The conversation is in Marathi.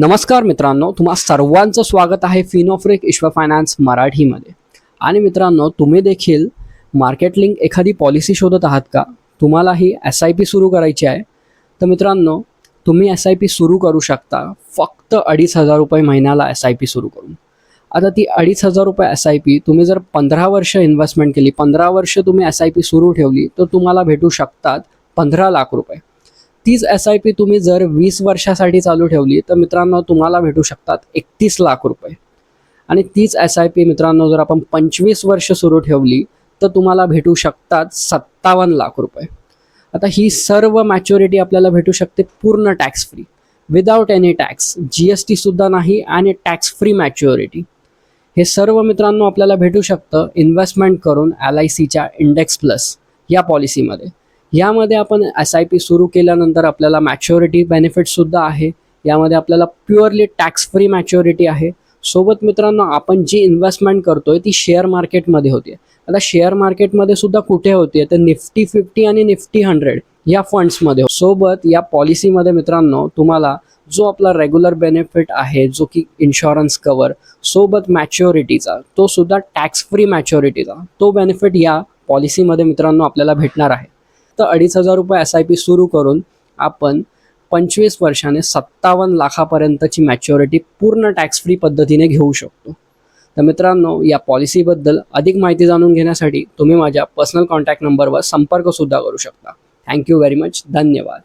नमस्कार मित्रांनो तुम्हा सर्वांचं स्वागत आहे फिनोफ्रिक ईश्वर फायनान्स मराठीमध्ये. आणि मित्रांनो तुम्ही देखील मार्केट लिंक एखादी पॉलिसी शोधत आहात का? तुम्हालाही एस आय पी सुरू करायची आहे. तर मित्रांनो तुम्ही एस आय पी सुरू करू शकता फक्त अडीच हजार रुपये महिन्याला एस आय पी सुरू करून. आता ती अडीच हजार रुपये एस आय पी तुम्ही जर पंधरा वर्ष इन्व्हेस्टमेंट केली पंधरा वर्ष तुम्ही एस आय पी सुरू ठेवली तर तुम्हाला भेटू शकतात पंधरा लाख रुपये. तीच एस आय पी तुम्ही जर वीस वर्षासाठी चालू ठेवली तर मित्रांनो तुम्हाला भेटू शकतात एकतीस लाख रुपये. आणि तीच एस आय पी मित्रांनो जर आपण पंचवीस वर्ष सुरू ठेवली तर तुम्हाला भेटू शकतात सत्तावन्न लाख रुपये. आता ही सर्व मॅच्युरिटी आपल्याला भेटू शकते पूर्ण tax free without any tax G S टीसुद्धा नाही आणि टॅक्स फ्री मॅच्युरिटी हे सर्व मित्रांनो आपल्याला भेटू शकतं इन्व्हेस्टमेंट करून एल आय सीच्या इंडेक्स प्लस या पॉलिसीमध्ये यामध्ये आपण एस आय पी सुरू केल्यानंतर आपल्याला मॅच्युरिटी बेनिफिटसुद्धा आहे. यामध्ये आपल्याला प्युअरली टॅक्स फ्री मॅच्युरिटी आहे. सोबत मित्रांनो आपण जी इन्व्हेस्टमेंट करतोय ती शेअर मार्केटमध्ये होते आता शेअर मार्केटमध्ये सुद्धा कुठे होते तर निफ्टी फिफ्टी आणि निफ्टी हंड्रेड या फंड्समध्ये हो. सोबत या पॉलिसीमध्ये मित्रांनो तुम्हाला जो आपला रेग्युलर बेनिफिट आहे जो की इन्शुरन्स कवर सोबत मॅच्युरिटीचा तो सुद्धा टॅक्स फ्री मॅच्युरिटीचा तो बेनिफिट या पॉलिसीमध्ये मित्रांनो आपल्याला भेटणार आहे. तर अडीच हजार रुपये एस आय पी सुरू करून आपण पंचवीस वर्षाने सत्तावन्न लाखापर्यंतची मॅच्युरिटी पूर्ण टॅक्स फ्री पद्धतीने घेऊ शकतो. तर मित्रांनो या पॉलिसीबद्दल अधिक माहिती जाणून घेण्यासाठी तुम्ही माझ्या पर्सनल कॉन्टॅक्ट नंबरवर संपर्कसुद्धा करू शकता. थँक्यू व्हेरी मच धन्यवाद.